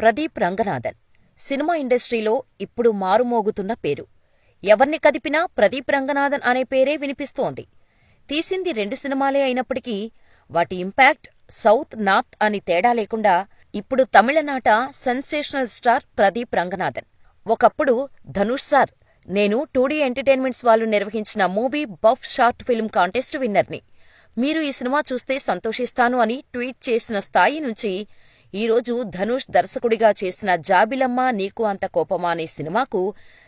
Pradeep Ranganathan. Cinema ఇండస్ట్రీలో ఇప్పుడు మారుమోగుతున్న పేరు. ఎవర్ని కదిపినా ప్రదీప్ రంగనాథన్ అనే పేరే వినిపిస్తోంది. తీసింది రెండు సినిమాలే అయినప్పటికీ వాటి ఇంపాక్ట్ సౌత్ నార్త్ అని తేడా లేకుండా ఇప్పుడు తమిళనాట సెన్సేషనల్ స్టార్ ప్రదీప్ రంగనాథన్. ఒకప్పుడు ధనుష్ సార్ నేను టూడీ ఎంటర్టైన్మెంట్స్ వాళ్ళు నిర్వహించిన movie buff short film contest విన్నర్ని. మీరు ఈ సినిమా చూస్తే సంతోషిస్తాను అని ట్వీట్ చేసిన స్థాయి నుంచి ఈరోజు ధనుష్ దర్శకుడిగా చేసిన జాబిలమ్మ నీకు అంత కోపమా అనే సినిమాకు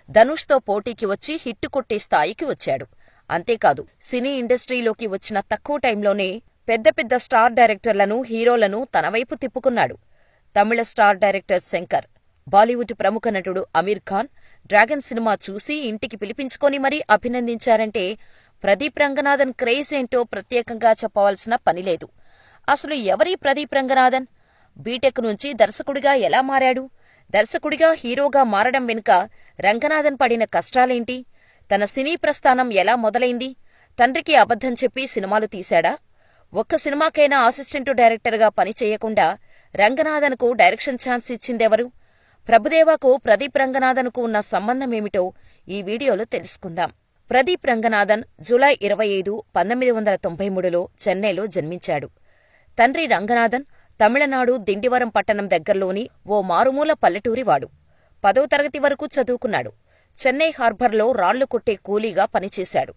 ధనుష్తో పోటీకి వచ్చి హిట్టు కొట్టే స్థాయికి వచ్చాడు. అంతేకాదు సినీ ఇండస్ట్రీలోకి వచ్చిన తక్కువ టైంలోనే పెద్ద పెద్ద స్టార్ డైరెక్టర్లను హీరోలను తనవైపు తిప్పుకున్నాడు. తమిళ స్టార్ డైరెక్టర్ శంకర్ బాలీవుడ్ ప్రముఖ నటుడు అమీర్ ఖాన్ డ్రాగన్ సినిమా చూసి ఇంటికి పిలిపించుకొని మరీ అభినందించారంటే ప్రదీప్ రంగనాథన్ క్రేజ్ ఏంటో ప్రత్యేకంగా చెప్పవలసిన పనిలేదు అసలు ఎవరీ ప్రదీప్ రంగనాథన్? బీటెక్ నుంచి దర్శకుడిగా ఎలా మారాడు? దర్శకుడిగా హీరోగా మారడం వెనుక రంగనాథన్ పడిన కష్టాలేంటి? తన సినీ ప్రస్థానం ఎలా మొదలైంది? తండ్రికి అబద్ధం చెప్పి సినిమాలు తీశాడా? ఒక్క సినిమాకైనా అసిస్టెంట్ డైరెక్టర్గా పనిచేయకుండా రంగనాథన్కు డైరెక్షన్ ఛాన్స్ ఇచ్చిందెవరు? ప్రభుదేవాకు ప్రదీప్ రంగనాథన్కు ఉన్న సంబంధమేమిటో ఈ వీడియోలో తెలుసుకుందాం. ప్రదీప్ రంగనాథన్ జూలై ఇరవై ఐదు పంతొమ్మిది వందల తొంభై మూడులో చెన్నైలో జన్మించాడు. తండ్రి రంగనాథన్ తమిళనాడు దిండివరం పట్టణం దగ్గర్లోని ఓ మారుమూల పల్లెటూరివాడు. పదో తరగతి వరకు చదువుకున్నాడు. చెన్నై హార్బర్లో రాళ్ళు కొట్టే కూలీగా పనిచేశాడు.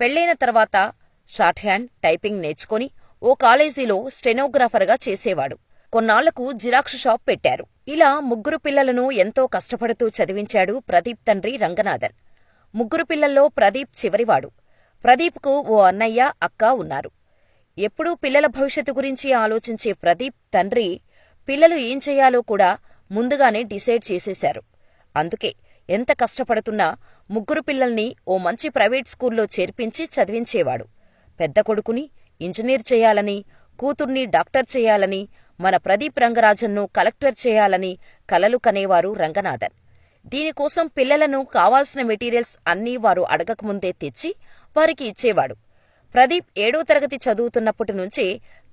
పెళ్ళైన తర్వాత షార్ట్ హ్యాండ్ టైపింగ్ నేర్చుకుని ఓ కాలేజీలో స్టెనోగ్రాఫర్గా చేసేవాడు. కొన్నాళ్ళకు జిరాక్స్ షాప్ పెట్టారు. ఇలా ముగ్గురు పిల్లలను ఎంతో కష్టపడుతూ చదివించాడు ప్రదీప్ తండ్రి రంగనాథన్. ముగ్గురు పిల్లల్లో ప్రదీప్ చివరివాడు. ప్రదీప్కు ఓ అన్నయ్య అక్క ఉన్నారు. ఎప్పుడూ పిల్లల భవిష్యత్తు గురించి ఆలోచించే ప్రదీప్ తండ్రి పిల్లలు ఏం చేయాలో కూడా ముందుగానే డిసైడ్ చేసేశారు. అందుకే ఎంత కష్టపడుతున్నా ముగ్గురు పిల్లల్ని ఓ మంచి ప్రైవేట్ స్కూల్లో చేర్పించి చదివించేవాడు. పెద్ద కొడుకుని ఇంజనీర్ చేయాలని కూతుర్ని డాక్టర్ చేయాలని మన ప్రదీప్ రంగరాజన్ను కలెక్టర్ చేయాలని కలలు కనేవారు రంగనాథన్. దీనికోసం పిల్లలను కావాల్సిన మెటీరియల్స్ అన్నీ వారు అడగకముందే తెచ్చి వారికి ఇచ్చేవాడు. ప్రదీప్ ఏడో తరగతి చదువుతున్నప్పటి నుంచే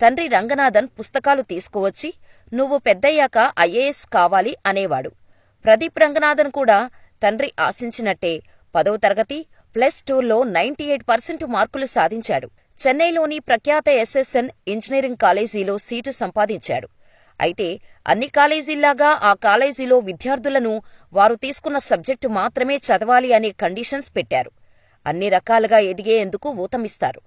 తండ్రి రంగనాథన్ పుస్తకాలు తీసుకువచ్చి నువ్వు పెద్దయ్యాక ఐఏఎస్ కావాలి అనేవాడు. ప్రదీప్ రంగనాథన్ కూడా తండ్రి ఆశించినట్టే పదో తరగతి ప్లస్ టూలో నైంటీ ఎయిట్ పర్సెంట్ మార్కులు సాధించాడు. చెన్నైలోని ప్రఖ్యాత ఎస్ఎస్ఎన్ ఇంజనీరింగ్ కాలేజీలో సీటు సంపాదించాడు. అయితే అన్ని కాలేజీల్లాగా ఆ కాలేజీలో విద్యార్థులను వారు తీసుకున్న సబ్జెక్టు మాత్రమే చదవాలి అనే కండిషన్స్ పెట్టారు. అన్ని రకాలుగా ఎదిగేందుకు ఊతమిస్తారు.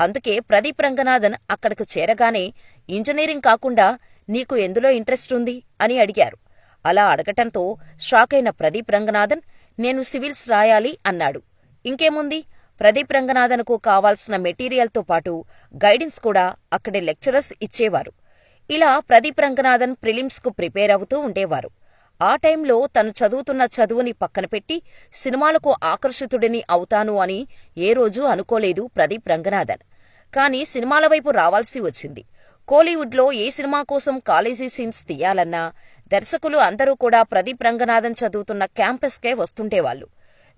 అందుకే ప్రదీప్ రంగనాథన్ అక్కడకు చేరగానే ఇంజనీరింగ్ కాకుండా నీకు ఎందులో ఇంట్రెస్ట్ ఉంది? అని అడిగారు. అలా అడగటంతో షాకైన ప్రదీప్ రంగనాథన్ నేను సివిల్స్ రాయాలి అన్నాడు. ఇంకేముంది? ప్రదీప్ రంగనాథన్కు కావాల్సిన మెటీరియల్తో పాటు గైడెన్స్ కూడా అక్కడి లెక్చరర్స్ ఇచ్చేవారు. ఇలా ప్రదీప్ రంగనాథన్ ప్రిలిమ్స్కు ప్రిపేర్ అవుతూ ఉండేవారు. ఆ టైంలో తను చదువుతున్న చదువుని పక్కన పెట్టి సినిమాలకు ఆకర్షితుడిని అవుతాను అని ఏ రోజూ అనుకోలేదు ప్రదీప్ రంగనాథన్. కాని సినిమాల వైపు రావాల్సి వచ్చింది. కోలీవుడ్లో ఏ సినిమా కోసం కాలేజీ సీన్స్ తీయాలన్నా దర్శకులు అందరూ కూడా ప్రదీప్ రంగనాథన్ చదువుతున్న క్యాంపస్కే వస్తుండేవాళ్ళు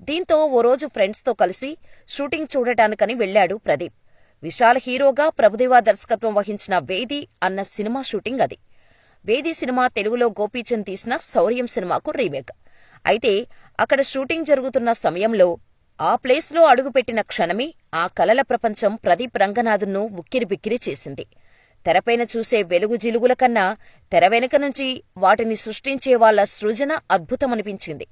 దీంతో ఓ రోజు ఫ్రెండ్స్తో కలిసి షూటింగ్ చూడటానికని వెళ్ళాడు ప్రదీప్. విశాల్ హీరోగా ప్రభుదేవా దర్శకత్వం వహించిన వేది అన్న సినిమా షూటింగ్ అది. వేది సినిమా తెలుగులో గోపీచంద్ తీసిన శౌర్యం సినిమాకు రీమేక్. అయితే అక్కడ షూటింగ్ జరుగుతున్న సమయంలో ఆ ప్లేస్లో అడుగుపెట్టిన క్షణమే ఆ కలల ప్రపంచం ప్రదీప్ రంగనాథన్ను ఉక్కిరిబిక్కిరి చేసింది. తెరపైన చూసే వెలుగు జిలుగుల కన్నా తెర వెనుక నుంచి వాటిని సృష్టించే వాళ్ళ సృజన అద్భుతమనిపించింది.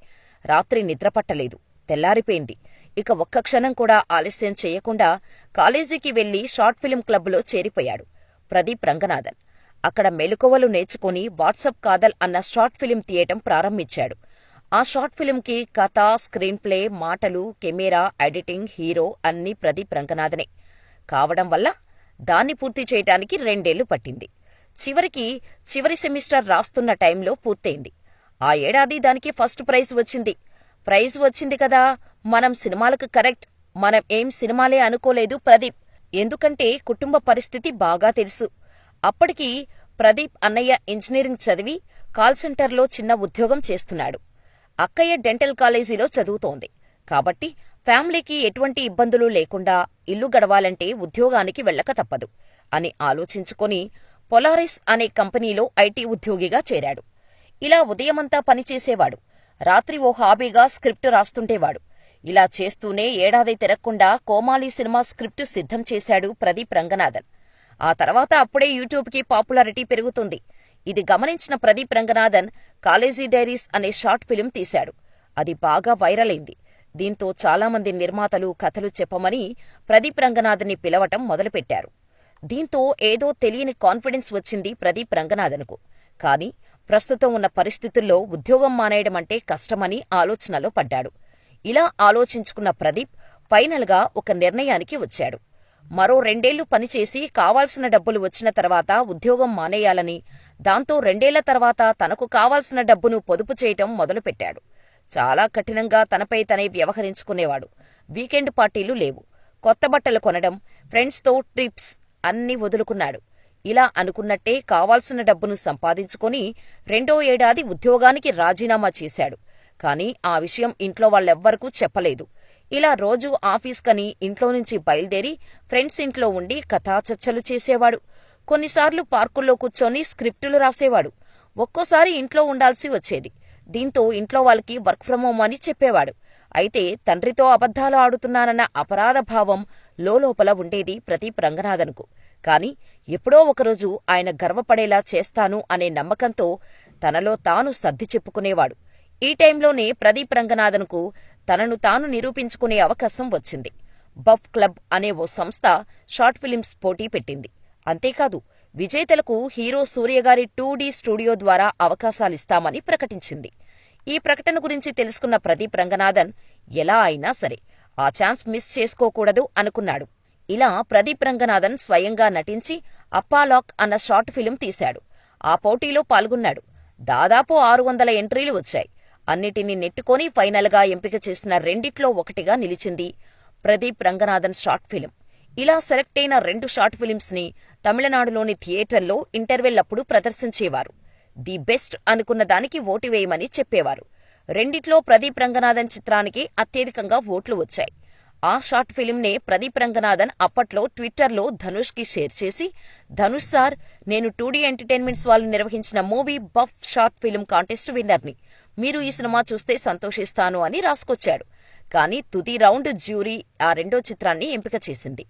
రాత్రి నిద్రపట్టలేదు తెల్లారిపోయింది. ఇక ఒక్క క్షణం కూడా ఆలస్యం చేయకుండా కాలేజీకి వెళ్ళి షార్ట్ ఫిల్మ్ క్లబ్లో చేరిపోయాడు ప్రదీప్ రంగనాథన్. అక్కడ మెలకువలు నేర్చుకుని వాట్సప్ కాదల్ అన్న షార్ట్ ఫిలిం తీయటం ప్రారంభించాడు. ఆ షార్ట్ ఫిలింకి కథ స్క్రీన్ ప్లే మాటలు కెమెరా ఎడిటింగ్ హీరో అన్నీ ప్రదీప్ రంగనాథనే. కావడం వల్ల దాన్ని పూర్తి చేయటానికి రెండేళ్ళు పట్టింది. చివరికి చివరి సెమిస్టర్ రాస్తున్న టైంలో పూర్తయింది. ఆ ఏడాది దానికి ఫస్ట్ ప్రైజ్ వచ్చింది. ప్రైజ్ వచ్చింది కదా మనం సినిమాలకు కరెక్ట్ మనం ఏం సినిమాలే అనుకోలేదు ప్రదీప్. ఎందుకంటే కుటుంబ పరిస్థితి బాగా తెలుసు. అప్పటికి ప్రదీప్ అన్నయ్య ఇంజనీరింగ్ చదివి కాల్ సెంటర్లో చిన్న ఉద్యోగం చేస్తున్నాడు. అక్కయ్య డెంటల్ కాలేజీలో చదువుతోంది. కాబట్టి ఫ్యామిలీకి ఎటువంటి ఇబ్బందులు లేకుండా ఇల్లు గడవాలంటే ఉద్యోగానికి వెళ్ళక తప్పదు అని ఆలోచించుకొని పొలారిస్ అనే కంపెనీలో ఐటీ ఉద్యోగిగా చేరాడు. ఇలా ఉదయమంతా పనిచేసేవాడు. రాత్రి ఓ హాబీగా స్క్రిప్ట్ రాస్తుంటేవాడు ఇలా చేస్తూనే ఏడాది తిరగకుండా కోమాలి సినిమా స్క్రిప్ట్ సిద్ధం చేశాడు ప్రదీప్ రంగనాథన్. ఆ తర్వాత అప్పుడే యూట్యూబ్కి పాపులారిటీ పెరుగుతుంది. ఇది గమనించిన ప్రదీప్ రంగనాథన్ కాలేజీ డైరీస్ అనే షార్ట్ ఫిలిం తీశాడు. అది బాగా వైరల్ అయింది. దీంతో చాలామంది నిర్మాతలు కథలు చెప్పమని ప్రదీప్ రంగనాథన్ని పిలవటం మొదలుపెట్టారు. దీంతో ఏదో తెలియని కాన్ఫిడెన్స్ వచ్చింది ప్రదీప్ రంగనాథన్కు. కాని ప్రస్తుతం ఉన్న పరిస్థితుల్లో ఉద్యోగం మానేయడమంటే కష్టమని ఆలోచనలో పడ్డాడు. ఇలా ఆలోచించుకున్న ప్రదీప్ ఫైనల్గా ఒక నిర్ణయానికి వచ్చాడు. మరో రెండేళ్ళు పనిచేసి కావాల్సిన డబ్బులు వచ్చిన తర్వాత ఉద్యోగం మానేయాలని దాంతో రెండేళ్ళ తర్వాత తనకు కావాల్సిన డబ్బును పొదుపు చేయటం మొదలుపెట్టాడు. చాలా కఠినంగా తనపై తనే వ్యవహరించుకునేవాడు. వీకెండ్ పార్టీలు లేవు. కొత్త బట్టలు కొనడం ఫ్రెండ్స్తో ట్రిప్స్ అన్నీ వదులుకున్నాడు. ఇలా అనుకున్నట్టే కావాల్సిన డబ్బును సంపాదించుకొని రెండో ఏడాది ఉద్యోగానికి రాజీనామా చేశాడు. కాని ఆ విషయం ఇంట్లో వాళ్ళెవ్వరకూ చెప్పలేదు. ఇలా రోజూ ఆఫీస్కని ఇంట్లో నుంచి బయలుదేరి ఫ్రెండ్స్ ఇంట్లో ఉండి కథాచర్చలు చేసేవాడు. కొన్నిసార్లు పార్కుల్లో కూర్చొని స్క్రిప్టులు రాసేవాడు. ఒక్కోసారి ఇంట్లో ఉండాల్సి వచ్చేది. దీంతో ఇంట్లో వాళ్ళకి వర్క్ ఫ్రం హోమ్ అని చెప్పేవాడు. అయితే తండ్రితో అబద్ధాలు ఆడుతున్నానన్న అపరాధ భావం లోలోపల ఉండేది ప్రదీప్ రంగనాథన్కు. కాని ఎప్పుడో ఒకరోజు ఆయన గర్వపడేలా చేస్తాను అనే నమ్మకంతో తనలో తాను సర్ది చెప్పుకునేవాడు. ఈ టైంలోనే ప్రదీప్ రంగనాథన్కు తనను తాను నిరూపించుకునే అవకాశం వచ్చింది. బఫ్ క్లబ్ అనే ఓ సంస్థ షార్ట్ ఫిలిమ్స్ పోటీ పెట్టింది. అంతేకాదు విజేతలకు హీరో సూర్యగారి టూ డీ స్టూడియో ద్వారా అవకాశాలిస్తామని ప్రకటించింది. ఈ ప్రకటన గురించి తెలుసుకున్న ప్రదీప్ రంగనాథన్ ఎలా అయినా సరే ఆ ఛాన్స్ మిస్ చేసుకోకూడదు అనుకున్నాడు. ఇలా ప్రదీప్ రంగనాథన్ స్వయంగా నటించి అప్పాలాక్ అన్న షార్ట్ ఫిలిం తీశాడు. ఆ పోటీలో పాల్గొన్నాడు. దాదాపు ఆరు వందల ఎంట్రీలు వచ్చాయి. అన్నిటినీ నెట్టుకొని ఫైనల్గా ఎంపిక చేసిన రెండిట్లో ఒకటిగా నిలిచింది ప్రదీప్ రంగనాథన్ షార్ట్ ఫిలిం. ఇలా సెలెక్ట్ అయిన రెండు షార్ట్ ఫిలిమ్స్ని తమిళనాడులోని థియేటర్లో ఇంటర్వెల్ అప్పుడు ప్రదర్శించేవారు. ది బెస్ట్ అనుకున్న దానికి ఓటు వేయమని చెప్పేవారు. రెండిట్లో ప్రదీప్ రంగనాథన్ చిత్రానికి అత్యధికంగా ఓట్లు వచ్చాయి. ఆ షార్ట్ ఫిలింనే ప్రదీప్ రంగనాథన్ అప్పట్లో ట్విట్టర్లో ధనుష్కి షేర్ చేసి ధనుష్ సార్ నేను టూడీ ఎంటర్టైన్మెంట్స్ వాళ్ళు నిర్వహించిన movie buff short film contest విన్నర్ని. మీరు ఈ సినిమా చూస్తే సంతోషిస్తాను అని రాసుకొచ్చాడు. కానీ తుది రౌండ్ జ్యూరీ ఆ రెండో చిత్రాన్ని ఎంపిక చేసింది.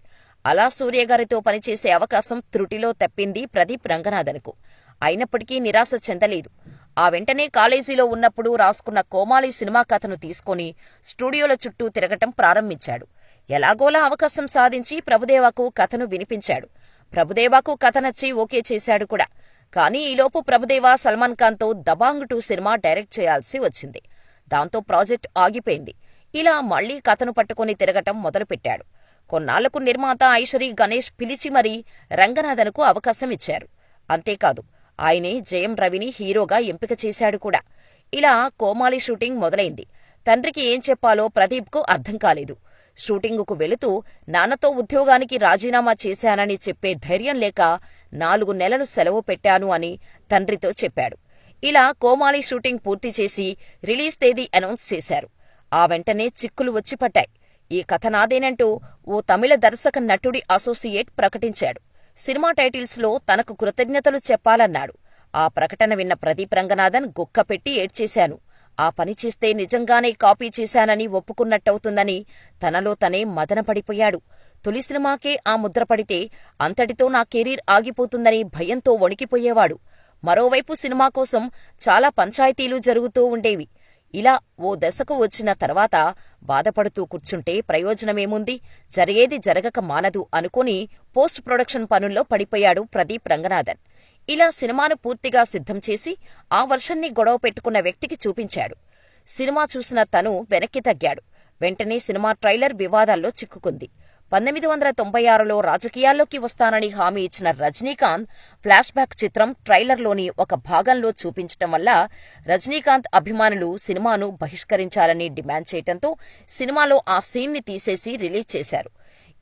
అలా సూర్యగారితో పనిచేసే అవకాశం త్రుటిలో తప్పింది ప్రదీప్ రంగనాథన్కు. అయినప్పటికీ నిరాశ చెందలేదు. ఆ వెంటనే కాలేజీలో ఉన్నప్పుడు రాసుకున్న కోమాలి సినిమా కథను తీసుకొని స్టూడియోల చుట్టూ తిరగటం ప్రారంభించాడు. ఎలాగోలా అవకాశం సాధించి ప్రభుదేవాకు కథను వినిపించాడు. ప్రభుదేవాకు కథ నచ్చి ఓకే చేశాడు కూడా. కానీ ఈలోపు ప్రభుదేవా సల్మాన్ ఖాన్తో దబాంగ్ టూ సినిమా డైరెక్ట్ చేయాల్సి వచ్చింది. దాంతో ప్రాజెక్ట్ ఆగిపోయింది. ఇలా మళ్ళీ కథను పట్టుకుని తిరగటం మొదలుపెట్టాడు. కొన్నాళ్ళకు నిర్మాత ఐశ్వరి గణేష్ పిలిచి మరీ రంగనాథన్కు అవకాశం ఇచ్చారు. అంతేకాదు ఆయనే జయం రవిని హీరోగా ఎంపిక చేశాడు కూడా. ఇలా కోమాలి షూటింగ్ మొదలైంది. తండ్రికి ఏం చెప్పాలో ప్రదీప్కు అర్థం కాలేదు. షూటింగుకు వెళుతూ నాన్నతో ఉద్యోగానికి రాజీనామా చేశానని చెప్పే ధైర్యం లేక నాలుగు నెలలు సెలవు పెట్టాను అని తండ్రితో చెప్పాడు. ఇలా కోమాలి షూటింగ్ పూర్తి చేసి రిలీజ్ తేదీ అనౌన్స్ చేశారు. ఆ వెంటనే చిక్కులు వచ్చి పట్టాయి ఈ కథ నాదేనంటూ ఓ తమిళ దర్శక నటుడి అసోసియేట్ ప్రకటించాడు. సినిమా టైటిల్స్లో తనకు కృతజ్ఞతలు చెప్పాలన్నాడు. ఆ ప్రకటన విన్న ప్రదీప్ రంగనాథన్ గుక్కపెట్టి ఏడ్చేశాను. ఆ పని చేస్తే నిజంగానే కాపీ చేశానని ఒప్పుకున్నట్టవుతుందని తనలో తనే మదనపడిపోయాడు. తొలి సినిమాకే ఆ ముద్ర పడితే అంతటితో నా కెరీర్ ఆగిపోతుందని భయంతో వణికిపోయేవాడు. మరోవైపు సినిమా కోసం చాలా పంచాయతీలు జరుగుతూ ఉండేవి. ఇలా ఓ దశకు వచ్చిన తర్వాత బాధపడుతూ కూర్చుంటే ప్రయోజనమేముంది? జరిగేది జరగక మానదు అనుకుని పోస్ట్ ప్రొడక్షన్ పనుల్లో పడిపోయాడు ప్రదీప్ రంగనాథన్. ఇలా సినిమాను పూర్తిగా సిద్ధం చేసి ఆ వర్షన్ని గొడవ పెట్టుకున్న వ్యక్తికి చూపించాడు. సినిమా చూసిన తను వెనక్కి తగ్గాడు. వెంటనే సినిమా ట్రైలర్ వివాదాల్లో చిక్కుకుంది. పంతొమ్మిది వందల తొంభై ఆరులో రాజకీయాల్లోకి వస్తానని హామీ ఇచ్చిన రజనీకాంత్ ఫ్లాష్ బ్యాక్ చిత్రం ట్రైలర్లోని ఒక భాగంలో చూపించటం వల్ల రజనీకాంత్ అభిమానులు సినిమాను బహిష్కరించాలని డిమాండ్ చేయటంతో సినిమాలో ఆ సీన్ని తీసేసి రిలీజ్ చేశారు.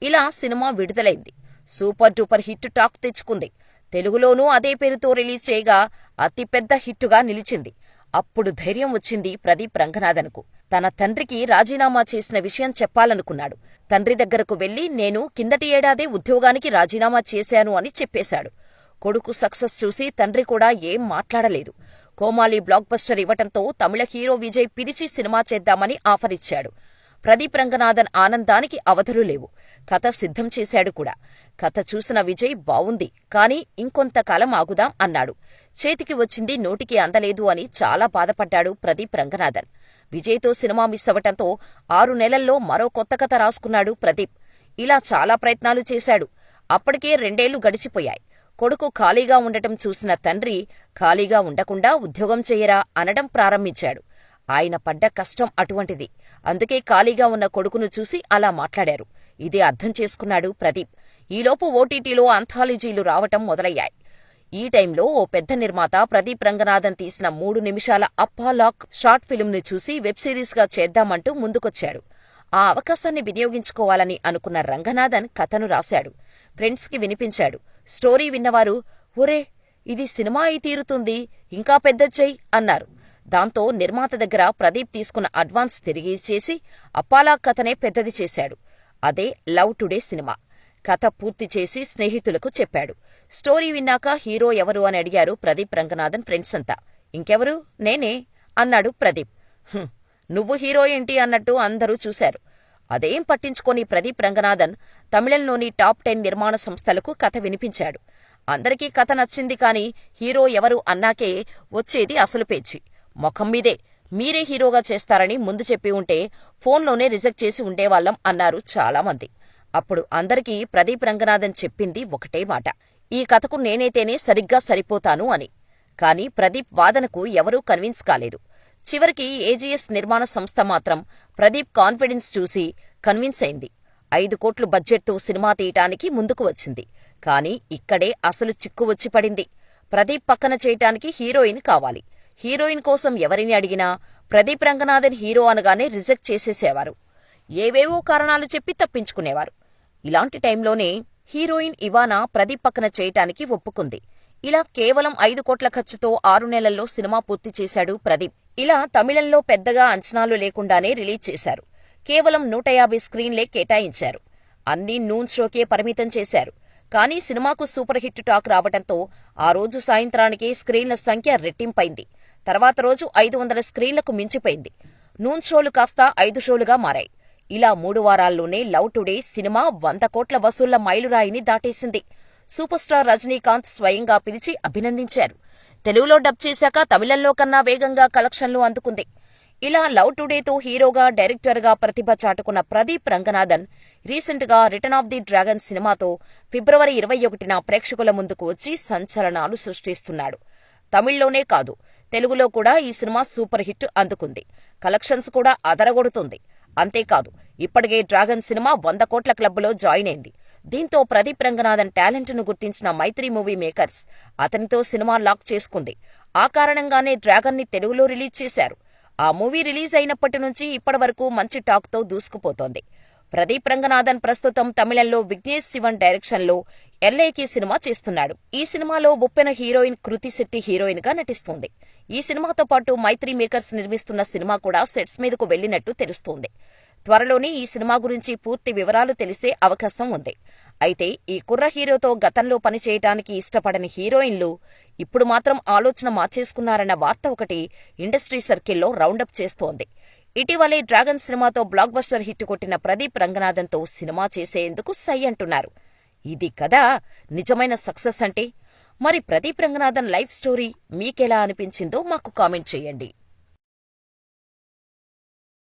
ఇలా సినిమా విడుదలైంది. సూపర్ డూపర్ హిట్ టాక్ తెచ్చుకుంది. తెలుగులోనూ అదే పేరుతో రిలీజ్ చేయగా అతిపెద్ద హిట్టుగా నిలిచింది. అప్పుడు ధైర్యం వచ్చింది ప్రదీప్ రంగనాథన్కు. తన తండ్రికి రాజీనామా చేసిన విషయం చెప్పాలనుకున్నాడు. తండ్రి దగ్గరకు వెళ్ళి నేను కిందటి ఏడాదే ఉద్యోగానికి రాజీనామా చేశాను అని చెప్పేశాడు. కొడుకు సక్సెస్ చూసి తండ్రి కూడా ఏం మాట్లాడలేదు. కోమాలి బ్లాక్ బస్టర్ ఇవ్వటంతో తమిళ హీరో విజయ్ పిలిచి సినిమా చేద్దామని ఆఫర్ ఇచ్చాడు. ప్రదీప్ రంగనాథన్ ఆనందానికి అవధులు లేవు. కథ సిద్ధం చేశాడు కూడా. కథ చూసిన విజయ్ బావుంది కాని ఇంకొంతకాలం ఆగుదాం అన్నాడు. చేతికి వచ్చింది నోటికి అందలేదు అని చాలా బాధపడ్డాడు ప్రదీప్ రంగనాథన్. విజయ్తో సినిమా మిస్ అవ్వటంతో ఆరు నెలల్లో మరో కొత్త కథ రాసుకున్నాడు ప్రదీప్. ఇలా చాలా ప్రయత్నాలు చేశాడు. అప్పటికే రెండేళ్ళు గడిచిపోయాయి. కొడుకు ఖాళీగా ఉండటం చూసిన తండ్రి ఖాళీగా ఉండకుండా ఉద్యోగం చేయరా అనడం ప్రారంభించాడు. ఆయన పడ్డ కష్టం అటువంటిది. అందుకే ఖాళీగా ఉన్న కొడుకును చూసి అలా మాట్లాడారు. ఇది అర్థం చేసుకున్నాడు ప్రదీప్. ఈలోపు ఓటీటీలో అంథాలజీలు రావటం మొదలయ్యాయి. ఈ టైంలో ఓ పెద్ద నిర్మాత ప్రదీప్ రంగనాథన్ తీసిన మూడు నిమిషాల అప్పాలాక్ షార్ట్ ఫిల్మ్ను చూసి వెబ్ సిరీస్గా చేద్దామంటూ ముందుకొచ్చాడు. ఆ అవకాశాన్ని వినియోగించుకోవాలని అనుకున్న రంగనాథన్ కథను రాశాడు. ఫ్రెండ్స్కి వినిపించాడు. స్టోరీ విన్నవారు ఒరే ఇది సినిమా అయి తీరుతుంది. ఇంకా పెద్ద చెయ్యి అన్నారు. దాంతో నిర్మాత దగ్గర ప్రదీప్ తీసుకున్న అడ్వాన్స్ తిరిగి ఇచ్చేసి అప్పాలా కథనే పెద్దది చేశాడు. అదే లవ్ టుడే సినిమా. కథ పూర్తి చేసి స్నేహితులకు చెప్పాడు. స్టోరీ విన్నాక హీరో ఎవరు అని అడిగారు ప్రదీప్ రంగనాథన్ ఫ్రెండ్స్ అంతా. ఇంకెవరు? నేనే అన్నాడు ప్రదీప్. నువ్వు హీరో ఏంటి అన్నట్టు అందరూ చూశారు. అదేం పట్టించుకోని ప్రదీప్ రంగనాథన్ తమిళంలోని టాప్ టెన్ నిర్మాణ సంస్థలకు కథ వినిపించాడు. అందరికీ కథ నచ్చింది కాని హీరో ఎవరు అన్నాకే వచ్చేది అసలు పేజీ మొఖం మీదే. మీరే హీరోగా చేస్తారని ముందు చెప్పి ఉంటే ఫోన్లోనే రిజెక్ట్ చేసి ఉండేవాళ్ళం అన్నారు చాలామంది. అప్పుడు అందరికీ ప్రదీప్ రంగనాథన్ చెప్పింది ఒకటే మాట. ఈ కథకు నేనైతేనే సరిగ్గా సరిపోతాను అని. కాని ప్రదీప్ వాదనకు ఎవరూ కన్విన్స్ కాలేదు. చివరికి ఏజీఎస్ నిర్మాణ సంస్థ మాత్రం ప్రదీప్ కాన్ఫిడెన్స్ చూసి కన్విన్స్ అయింది. ఐదు కోట్లు బడ్జెట్తో సినిమా తీయటానికి ముందుకు వచ్చింది. కాని ఇక్కడే అసలు చిక్కు వచ్చి పడింది. ప్రదీప్ పక్కన చేయటానికి హీరోయిన్ కావాలి. హీరోయిన్ కోసం ఎవరిని అడిగినా ప్రదీప్ రంగనాథన్ హీరో అనగానే రిజెక్ట్ చేసేసేవారు. ఏవేవో కారణాలు చెప్పి తప్పించుకునేవారు. ఇలాంటి టైంలోనే హీరోయిన్ ఇవానా ప్రదీప్ పక్కన చేయటానికి ఒప్పుకుంది. ఇలా కేవలం ఐదు కోట్ల ఖర్చుతో ఆరు నెలల్లో సినిమా పూర్తి చేశాడు ప్రదీప్. ఇలా తమిళంలో పెద్దగా అంచనాలు లేకుండానే రిలీజ్ చేశారు. కేవలం నూట యాభై స్క్రీన్లే కేటాయించారు. అన్నీ నూన్ షోకే పరిమితం చేశారు. కానీ సినిమాకు సూపర్ హిట్ టాక్ రావటంతో ఆ రోజు సాయంత్రానికే స్క్రీన్ల సంఖ్య రెట్టింపైంది. తర్వాత రోజు ఐదు వందల స్క్రీన్లకు మించిపోయింది. నూన్ షోలు కాస్త ఐదు షోలుగా మారాయి. ఇలా మూడు వారాల్లోనే లవ్ టుడే సినిమా వంద కోట్ల వసూళ్ళ మైలురాయిని దాటేసింది. సూపర్ స్టార్ రజనీకాంత్ స్వయంగా పిలిచి అభినందించారు. తెలుగులో డబ్ చేశాక తమిళంలో కన్నా వేగంగా కలెక్షన్లు అందుకుంది. ఇలా లవ్ టుడేతో హీరోగా డైరెక్టర్గా ప్రతిభ చాటుకున్న ప్రదీప్ రంగనాథన్ రీసెంట్గా రిటర్న్ ఆఫ్ ది డ్రాగన్ సినిమాతో ఫిబ్రవరి ఇరవై ఒకటిన ప్రేక్షకుల ముందుకు వచ్చి సంచలనాలు సృష్టిస్తున్నాడు. తమిళ్ళోనే కాదు తెలుగులో కూడా ఈ సినిమా సూపర్ హిట్ అందుకుంది. కలెక్షన్స్ కూడా అదరగొడుతుంది. అంతేకాదు ఇప్పటికే డ్రాగన్ సినిమా వంద కోట్ల క్లబ్లో జాయిన్ అయింది. దీంతో ప్రదీప్ రంగనాథన్ టాలెంట్ను గుర్తించిన మైత్రి మూవీ మేకర్స్ అతనితో సినిమా లాక్ చేసుకుంది. ఆ కారణంగానే డ్రాగన్ని తెలుగులో రిలీజ్ చేశారు. ఆ మూవీ రిలీజ్ అయినప్పటి నుంచి ఇప్పటి వరకు మంచి టాక్తో దూసుకుపోతోంది. ప్రదీప్ రంగనాథన్ ప్రస్తుతం తమిళంలో విఘ్నేష్ శివన్ డైరెక్షన్లో ఎల్ఐకి సినిమా చేస్తున్నాడు. ఈ సినిమాలో ఉప్పెన హీరోయిన్ కృతి శెట్టి హీరోయిన్గా నటిస్తుంది. ఈ సినిమాతో పాటు మైత్రి మేకర్స్ నిర్మిస్తున్న సినిమా కూడా సెట్స్ మీదకు వెళ్ళినట్టు తెలుస్తోంది. త్వరలోనే ఈ సినిమా గురించి పూర్తి వివరాలు తెలిసే అవకాశం ఉంది. అయితే ఈ కుర్ర హీరోతో గతంలో పనిచేయటానికి ఇష్టపడని హీరోయిన్లు ఇప్పుడు మాత్రం ఆలోచన మార్చేసుకున్నారన్న వార్త ఒకటి ఇండస్ట్రీ సర్కిల్లో రౌండప్ చేస్తోంది. ఇటీవలే డ్రాగన్ సినిమాతో బ్లాక్ బస్టర్ హిట్ కొట్టిన ప్రదీప్ రంగనాథన్తో సినిమా చేసేందుకు సై అంటున్నారు. ఇది కదా నిజమైన సక్సెస్ అంటే. మరి ప్రదీప్ రంగనాథన్ లైఫ్ స్టోరీ మీకెలా అనిపించిందో మాకు కామెంట్ చేయండి.